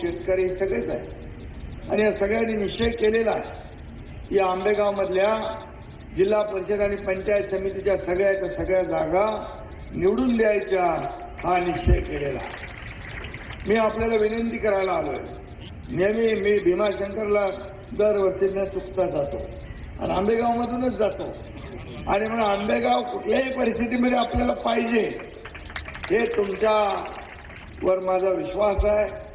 शेतकरी हे सगळेच आहे आणि या सगळ्यांनी निश्चय केलेला आहे. या आंबेगावमधल्या जिल्हा परिषद आणि पंचायत समितीच्या सगळ्याच्या सगळ्या जागा निवडून द्यायच्या हा निश्चय केलेला मी आपल्याला विनंती करायला आलोय. नेहमी मी भीमाशंकरला दरवर्षी न चुकता जातो. आणि आंबेगावमधूनच जातो. आणि म्हणून आंबेगाव कुठल्याही परिस्थितीमध्ये आपल्याला पाहिजे हे तुमच्यावर माझा विश्वास आहे.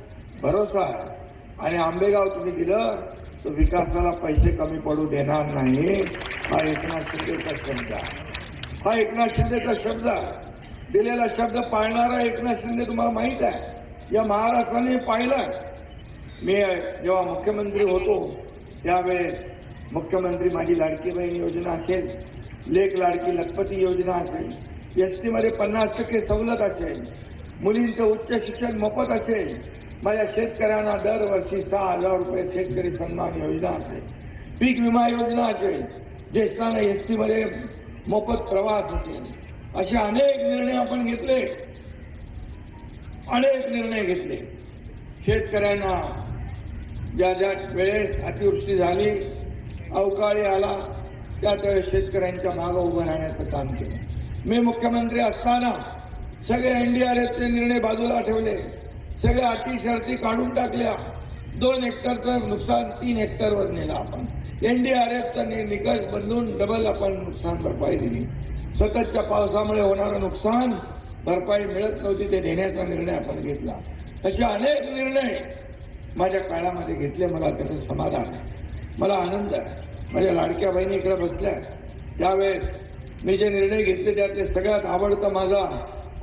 भरोसा आहे. आणि आंबेगाव तुम्ही दिलं तर विकासाला पैसे कमी पडू देणार नाही. हा एकनाथ शिंदेचा शब्द आहे. हा एकनाथ शिंदेचा शब्द आहे. दिलेला शब्द पाळणारा एकनाथ शिंदे तुम्हाला माहीत आहे. या महाराष्ट्राने पाहिलं मी जेव्हा मुख्यमंत्री होतो त्यावेळेस मुख्यमंत्री माझी लाडकी बहीण योजना असेल लेख लाडकी लखपती योजना असेल एस टीमध्ये पन्नास टक्के सवलत असेल मुलींचं उच्च शिक्षण मोफत असेल माझ्या शेतकऱ्यांना दरवर्षी सहा हजार रुपये शेतकरी सन्मान योजना असेल. पीक विमा योजना असेल. ज्येष्ठांना एसमध्ये मोफत प्रवास असेल. असे अनेक निर्णय आपण घेतले. अनेक निर्णय घेतले. शेतकऱ्यांना ज्या ज्या वेळेस अतिवृष्टी झाली अवकाळी आला त्या त्यावेळेस शेतकऱ्यांच्या मागं उभं राहण्याचं काम केलं. मी मुख्यमंत्री असताना सगळे एनडीआरएफचे निर्णय बाजूला ठेवले. सगळ्या अटी शर्ती काढून टाकल्या. दोन हेक्टरचं नुकसान तीन हेक्टरवर नेलं आपण. एनडीआरएफचा निकष बदलून डबल आपण नुकसान भरपाई दिली. सततच्या पावसामुळे होणारं नुकसान भरपाई मिळत नव्हती ते देण्याचा निर्णय आपण घेतला. असे अनेक निर्णय माझ्या काळामध्ये घेतले मला त्याचं समाधान आहे. मला आनंद आहे. माझ्या लाडक्या बहिणी इकडे बसल्या त्यावेळेस मी जे निर्णय घेतले त्यातले सगळ्यात आवडता माझा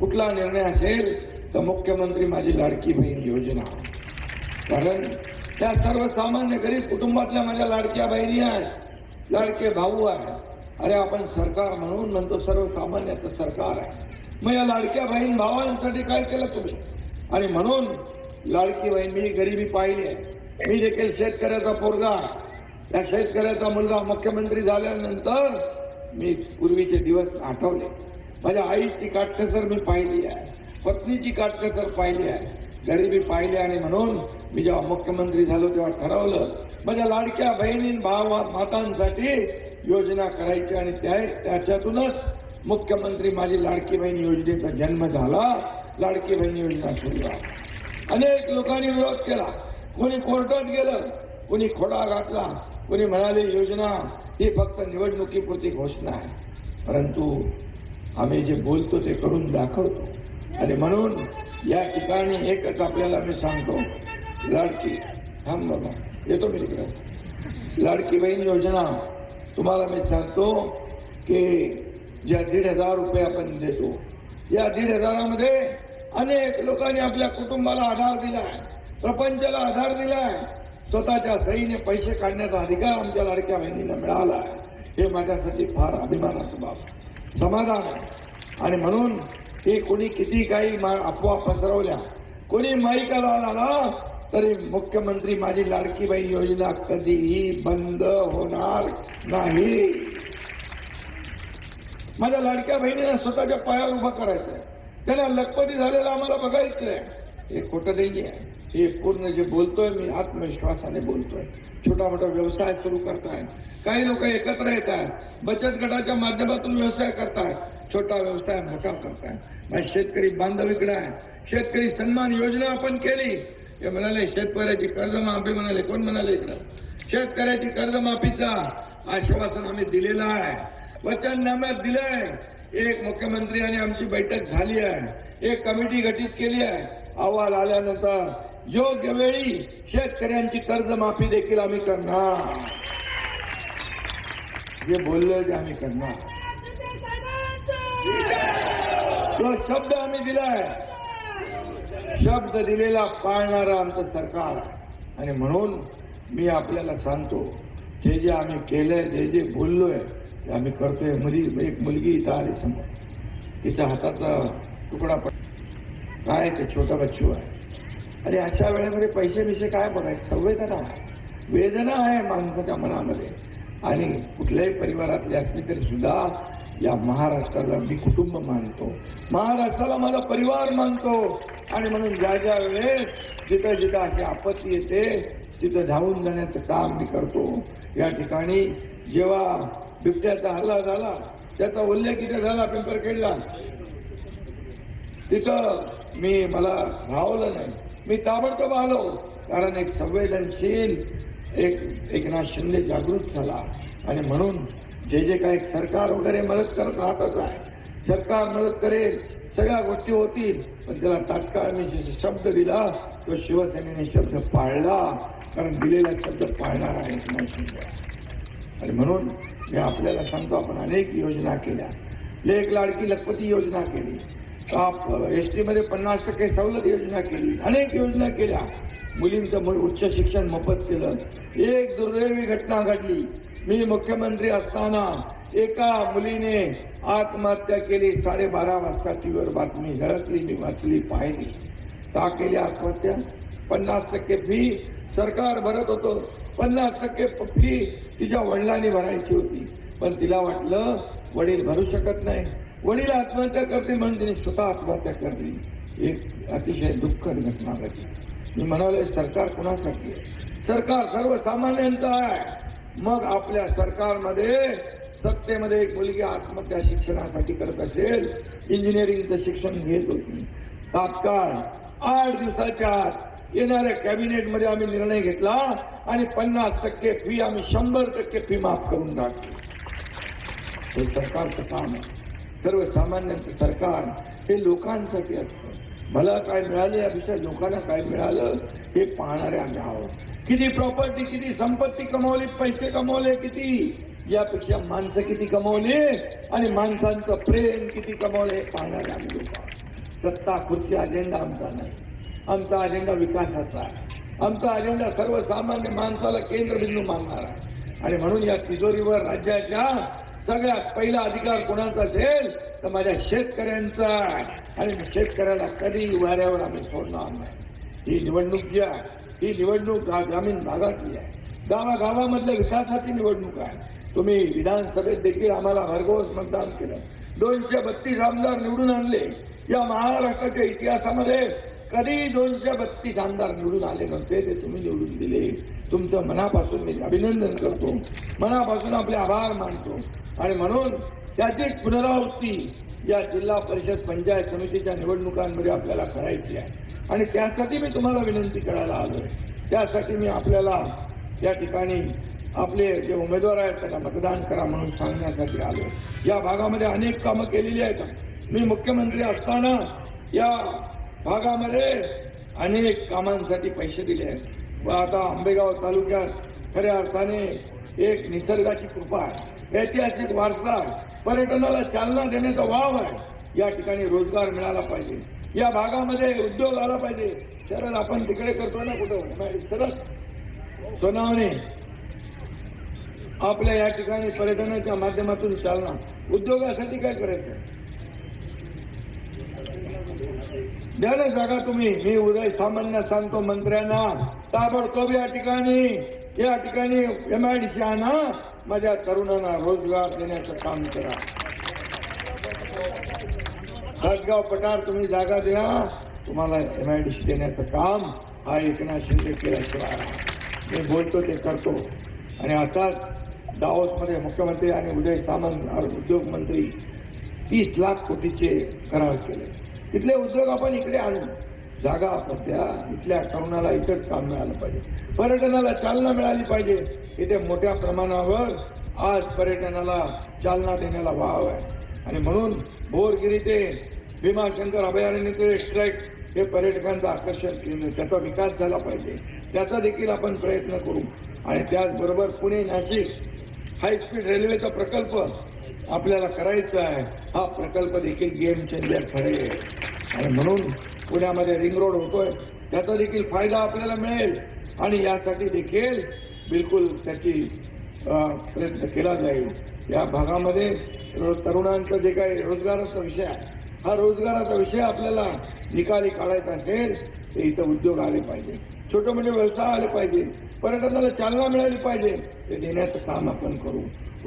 कुठला निर्णय असेल तर मुख्यमंत्री माझी लाडकी बहीण योजना. कारण त्या सर्वसामान्य गरीब कुटुंबातल्या माझ्या लाडक्या बहिणी आहेत लाडके भाऊ आहेत. अरे आपण सरकार म्हणून म्हणतो सर्वसामान्याचं सरकार आहे. मग या लाडक्या बहीण भावांसाठी काय केलं तुम्ही? आणि म्हणून लाडकी बहीण मी गरिबी पाहिली आहे. मी देखील शेतकऱ्याचा पोरगा या शेतकऱ्याचा मुलगा मुख्यमंत्री झाल्यानंतर मी पूर्वीचे दिवस आठवले. माझ्या आईची काटकसर मी पाहिली आहे. पत्नीची काटकसर पाहिली आहे. गरिबी पाहिली आणि म्हणून मी जेव्हा मुख्यमंत्री झालो तेव्हा ठरवलं माझ्या लाडक्या बहिणी भाव मातांसाठी योजना करायची आणि त्या त्याच्यातूनच मुख्यमंत्री माझी लाडकी बहीण योजनेचा जन्म झाला. लाडकी बहीण योजना सुरू अनेक लोकांनी विरोध केला. कोणी कोर्टात गेलं कोणी खोडा घातला कोणी म्हणाले योजना ही फक्त निवडणुकीपुरती घोषणा आहे. परंतु आम्ही जे बोलतो ते करून दाखवतो. आणि म्हणून या ठिकाणी एकच आपल्याला मी सांगतो लाडकी थांब बाबा येतो मी तिकडे. लाडकी बहीण योजना तुम्हाला मी सांगतो की ज्या दीड हजार रुपये आपण देतो या दीड हजारामध्ये अनेक लोकांनी आपल्या कुटुंबाला आधार दिलाय प्रपंचाला आधार दिलाय स्वतःच्या सहीने पैसे काढण्याचा अधिकार आमच्या लाडक्या बहिणींना मिळाला आहे हे माझ्यासाठी फार अभिमानाचं बाब. समाधान आहे. आणि म्हणून हे कोणी किती काही मा- अफवा पसरवल्या कोणी माईकाला आला तरी मुख्यमंत्री माझी लाडकी बाई योजना कधीही बंद होणार नाही. माझ्या लाडक्या बहिणीला स्वतःच्या पायावर उभं करायचंय. त्यांना लखपती झालेलं आम्हाला बघायचंय. हे खोटं नाही आहे हे पूर्ण जे बोलतोय मी आत्मविश्वासाने बोलतोय. छोटा मोठा व्यवसाय सुरू करतायत. काही लोक एकत्र येत आहेत बचत गटाच्या माध्यमातून व्यवसाय करतायत. छोटा व्यवसाय मोठा करतायत माझे शेतकरी बांधव इकडे आहेत. शेतकरी सन्मान योजना आपण केली. हे म्हणाले शेतकऱ्याची कर्जमाफी म्हणाले. कोण म्हणाले इकडं? शेतकऱ्याची कर्जमाफीचा आश्वासन आम्ही दिलेलं आहे. वचननाम्यात दिलंय. एक मुख्यमंत्री आणि आमची बैठक झाली आहे. एक कमिटी गठीत केली आहे. अहवाल आल्यानंतर योग्य वेळी शेतकऱ्यांची कर्जमाफी देखील आम्ही करणार. जे बोललं ते आम्ही करणार. तो शब्द आम्ही दिलाय. शब्द दिलेला पाळणारं आमचं सरकार. आणि म्हणून मी आपल्याला सांगतो जे जे आम्ही केलंय जे जे बोललोय ते आम्ही करतोय. मुली एक मुलगी इथं आली समोर. तिच्या हाताचा तुकडा पड काय ते छोटा बच्चू आहे. आणि अशा वेळेमध्ये पैसे बिसे काय बघायचे संवेदना आहे. वेदना आहे माणसाच्या मनामध्ये. आणि कुठल्याही परिवारातले असले तरी सुद्धा या महाराष्ट्राला मी कुटुंब मानतो. महाराष्ट्राला माझा परिवार मानतो. आणि म्हणून ज्या ज्या वेळेस जिथं जिथं अशी आपत्ती येते तिथं धावून जाण्याचं काम मी करतो. या ठिकाणी जेव्हा बिबट्याचा हल्ला झाला त्याचा उल्लेख इथे झाला पिंपरखेडला. तिथं मी मला भावलं नाही. मी ताबडतोब आलो कारण एक संवेदनशील एक एकनाथ शिंदे जागृत झाला. आणि म्हणून जे जे काही सरकार वगैरे मदत करत राहतच आहे. सरकार मदत करेल सगळ्या गोष्टी होतील. पण त्याला तात्काळ मी शब्द दिला तो शिवसेनेने शब्द पाळला. कारण दिलेला शब्द पाळणार आहे. आणि म्हणून मी आपल्याला सांगतो आपण अनेक योजना केल्या. लेख लाडकी लखपती योजना केली. एस टीमध्ये पन्नास टक्के सवलत योजना केली. अनेक योजना केल्या. मुलींचं उच्च शिक्षण मोफत केलं. एक दुर्दैवी घटना घडली. मी मुख्यमंत्री असताना एका मुलीने आत्महत्या केली. साडेबारा वाजता टीव्हीवर बातमी झळकली मी वाचली पाहिली. का केली आत्महत्या? पन्नास टक्के फी सरकार भरत होतो. पन्नास टक्के फी तिच्या वडिलांनी भरायची होती. पण तिला वाटलं वडील भरू शकत नाही. वडील आत्महत्या करतील म्हणून तिने स्वतः आत्महत्या करली एक अतिशय दुःखद घटना घडली. मी म्हणाले सरकार कुणासाठी आहे? सरकार सर्वसामान्यांचं आहे. मग आपल्या सरकारमध्ये सत्तेमध्ये एक मुलगी आत्महत्या शिक्षणासाठी करत असेल इंजिनिअरिंगचं शिक्षण घेत होती. तात्काळ आठ दिवसाच्या आत येणाऱ्या कॅबिनेटमध्ये आम्ही निर्णय घेतला आणि पन्नास टक्के फी आम्ही शंभर टक्के फी माफ करून टाकली. हे सरकारचं काम आहे. सर्वसामान्यांचं सरकार हे लोकांसाठी असतं. मला काय मिळाले यापेक्षा लोकांना काय मिळालं? हे पाहणारे आम्ही आहोत. किती प्रॉपर्टी किती संपत्ती कमवली पैसे कमवले किती? यापेक्षा माणसं किती कमावली? आणि माणसांचं प्रेम किती कमवले हे पाहणारे सत्ता खुर्ची अजेंडा आमचा नाही. आमचा अजेंडा विकासाचा आहे. आमचा अजेंडा सर्वसामान्य माणसाला केंद्रबिंदू मानणार आहे. आणि म्हणून या तिजोरीवर राज्याच्या सगळ्यात पहिला अधिकार कोणाचा असेल? तर माझ्या शेतकऱ्यांचा आणि शेतकऱ्याला कधी वाऱ्यावर आम्ही सोडणार नाही. ही निवडणूक जी आहे ही निवडणूक ग्रामीण भागातली आहे. गावागावामधल्या विकासाची निवडणूक आहे. तुम्ही विधानसभेत देखील आम्हाला भरघोस मतदान केलं. दोनशे बत्तीस आमदार निवडून आणले. या महाराष्ट्राच्या इतिहासामध्ये कधी दोनशे बत्तीस आमदार निवडून आले नव्हते ते तुम्ही निवडून दिले. तुमचं मनापासून मी अभिनंदन करतो. मनापासून आपले आभार मानतो. आणि म्हणून त्याची पुनरावृत्ती या जिल्हा परिषद पंचायत समितीच्या निवडणुकांमध्ये आपल्याला करायची आहे. आणि त्यासाठी मी तुम्हाला विनंती करायला आलोय. त्यासाठी मी आपल्याला या ठिकाणी आपले जे उमेदवार आहेत त्यांना मतदान करा म्हणून सांगण्यासाठी आलो या भागामध्ये अनेक कामं केलेली आहेत. मी मुख्यमंत्री असताना या भागामध्ये अनेक कामांसाठी पैसे दिले आहेत. व आता आंबेगाव तालुक्यात खऱ्या अर्थाने एक निसर्गाची कृपा आहे. ऐतिहासिक वारसा पर्यटनाला चालना देण्याचा वाव आहे. या ठिकाणी रोजगार मिळाला पाहिजे. या भागामध्ये उद्योग आला पाहिजे. शरद आपण तिकडे करतो ना कुठं? शरद सोनावणे. आपल्या या ठिकाणी पर्यटनाच्या माध्यमातून चालना उद्योगासाठी काय करायचं? द्या ना जागा तुम्ही. मी उदय सामान्य सांगतो मंत्र्यांना. ताबडतोब या ठिकाणी या ठिकाणी एम आय डी सी आणा. माझ्या तरुणांना रोजगार देण्याचं काम करा. सातगाव पठार तुम्ही जागा द्या. तुम्हाला एम आय डी सी देण्याचं काम हा एकनाथ शिंदे केल्याशिवाय मी बोलतो ते करतो. आणि आताच दावोसमध्ये मुख्यमंत्री आणि उदय सामंत उद्योग मंत्री तीस लाख कोटीचे करार केले. तिथले उद्योग आपण इकडे आणू. जागा आपण द्या. इथल्या तरुणाला इथंच काम मिळालं पाहिजे. पर्यटनाला चालना मिळाली पाहिजे. इथे मोठ्या प्रमाणावर आज पर्यटनाला चालना देण्याला वाव आहे. आणि म्हणून भोरगिरी ते भीमाशंकर अभयारण्य ते स्ट्राईक हे पर्यटकांचं आकर्षण केलं त्याचा विकास झाला पाहिजे. त्याचा देखील आपण प्रयत्न करू. आणि त्याचबरोबर पुणे नाशिक हायस्पीड रेल्वेचा प्रकल्प आपल्याला करायचा आहे. हा प्रकल्प देखील गेम चेंजर ठरेल. आणि म्हणून पुण्यामध्ये रिंग रोड होतोय. त्याचा देखील फायदा आपल्याला मिळेल. आणि यासाठी देखील बिलकुल त्याची प्रयत्न केला जाईल. या भागामध्ये तरुणांचा जे काही रोजगाराचा विषय आहे हा रोजगाराचा विषय आपल्याला निकाली काढायचा असेल तर इथं उद्योग आले पाहिजे. छोटे मोठे व्यवसाय आले पाहिजे. पर्यटनाला चालना मिळाली पाहिजे. ते देण्याचं काम आपण करू.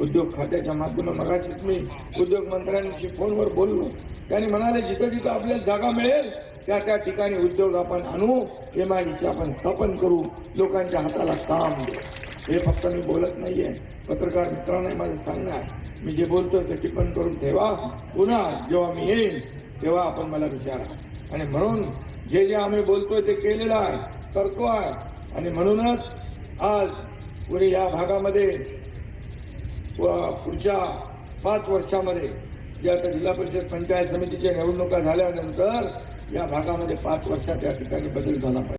उद्योग खात्याच्या माध्यमात मगाशीच मी उद्योग मंत्र्यांशी फोनवर बोललो. त्यांनी म्हणाले जिथं जिथं आपल्याला जागा मिळेल त्या त्या ठिकाणी उद्योग आपण आणू एम आय डी आपण स्थापन करू. लोकांच्या हाताला काम देऊ हे फक्त मी बोलत नाही आहे पत्रकार मित्रांना हे माझं सांगणं आहे. मी जे बोलतोय ते टिपण करून ठेवा. पुन्हा जेव्हा मी येईन तेव्हा आपण मला विचारा. आणि म्हणून जे जे आम्ही बोलतोय ते केलेलं आहे करतो आहे. आणि म्हणूनच आज पुणे या भागामध्ये पुढच्या पाच वर्षामध्ये जे आता जिल्हा परिषद पंचायत समितीच्या निवडणुका झाल्यानंतर या भागामध्ये पाच वर्षात या ठिकाणी बदल झाला पाहिजे.